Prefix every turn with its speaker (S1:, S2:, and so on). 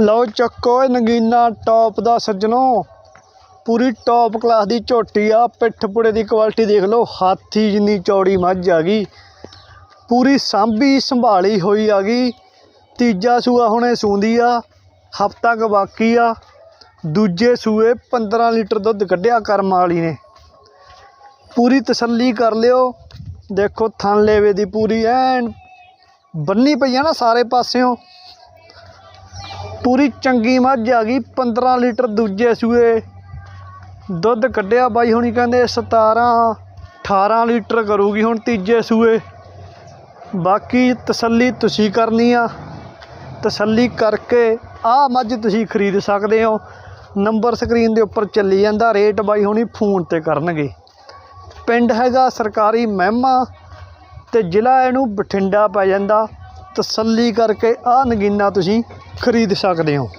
S1: ਲਓ ਚੱਕੋ ਇਹ ਨਗੀਨਾ ਟੌਪ ਦਾ ਸੱਜਣੋ ਪੂਰੀ ਟੌਪ ਕਲਾਸ ਦੀ ਝੋਟੀ ਆ, ਪਿੱਠ ਪੁੜੇ ਦੀ ਕੁਆਲਿਟੀ ਦੇਖ ਲਓ, ਹਾਥੀ ਜਿੰਨੀ ਚੌੜੀ ਮੱਝ ਆ ਗਈ। ਪੂਰੀ ਸਾਂਭੀ ਸੰਭਾਲੀ ਹੋਈ ਆ ਗਈ। ਤੀਜਾ ਸੂਆ ਹੁਣੇ ਸੂੰਦੀ ਆ, ਹਫਤਾ ਕੁ ਬਾਕੀ ਆ। ਦੂਜੇ ਸੂਏ 15 ਲੀਟਰ ਦੁੱਧ ਕੱਢਿਆ ਕਰਮ ਵਾਲੀ ਨੇ। ਪੂਰੀ ਤਸੱਲੀ ਕਰ ਲਿਓ। ਦੇਖੋ ਥਣ ਲੇਵੇ ਦੀ ਪੂਰੀ ਐਨ ਬੰਨੀ ਪਈ ਆ ਨਾ ਸਾਰੇ ਪਾਸਿਓਂ। ਪੂਰੀ ਚੰਗੀ ਮੱਝ ਆ ਗਈ 15 ਲੀਟਰ ਦੂਜੇ ਸੂਏ। ਦੁੱਧ ਕੱਢਿਆ ਬਾਈ ਹੁਣੀ ਕਹਿੰਦੇ 17 18 ਲੀਟਰ ਕਰੂਗੀ ਹੁਣ ਤੀਜੇ ਸੂਏ। ਬਾਕੀ ਤਸੱਲੀ ਤੁਸੀਂ ਕਰਨੀ ਆ। ਤਸੱਲੀ ਕਰਕੇ ਆਹ ਮੱਝ ਤੁਸੀਂ ਖਰੀਦ ਸਕਦੇ ਹੋ। ਨੰਬਰ ਸਕਰੀਨ ਦੇ ਉੱਪਰ ਚੱਲੀ ਜਾਂਦਾ, ਰੇਟ ਬਾਈ ਹੁਣੀ ਫੋਨ ਤੇ ਕਰਨਗੇ। ਪਿੰਡ ਹੈਗਾ ਸਰਕਾਰੀ ਮਹਿਮਾ ਤੇ ਜ਼ਿਲ੍ਹਾ ਇਹਨੂੰ ਬਠਿੰਡਾ ਪੈ ਜਾਂਦਾ। ਤਸੱਲੀ ਕਰਕੇ ਆਹ ਨਗੀਨਾ ਤੁਸੀਂ ਖਰੀਦ ਸਕਦੇ ਹੋ।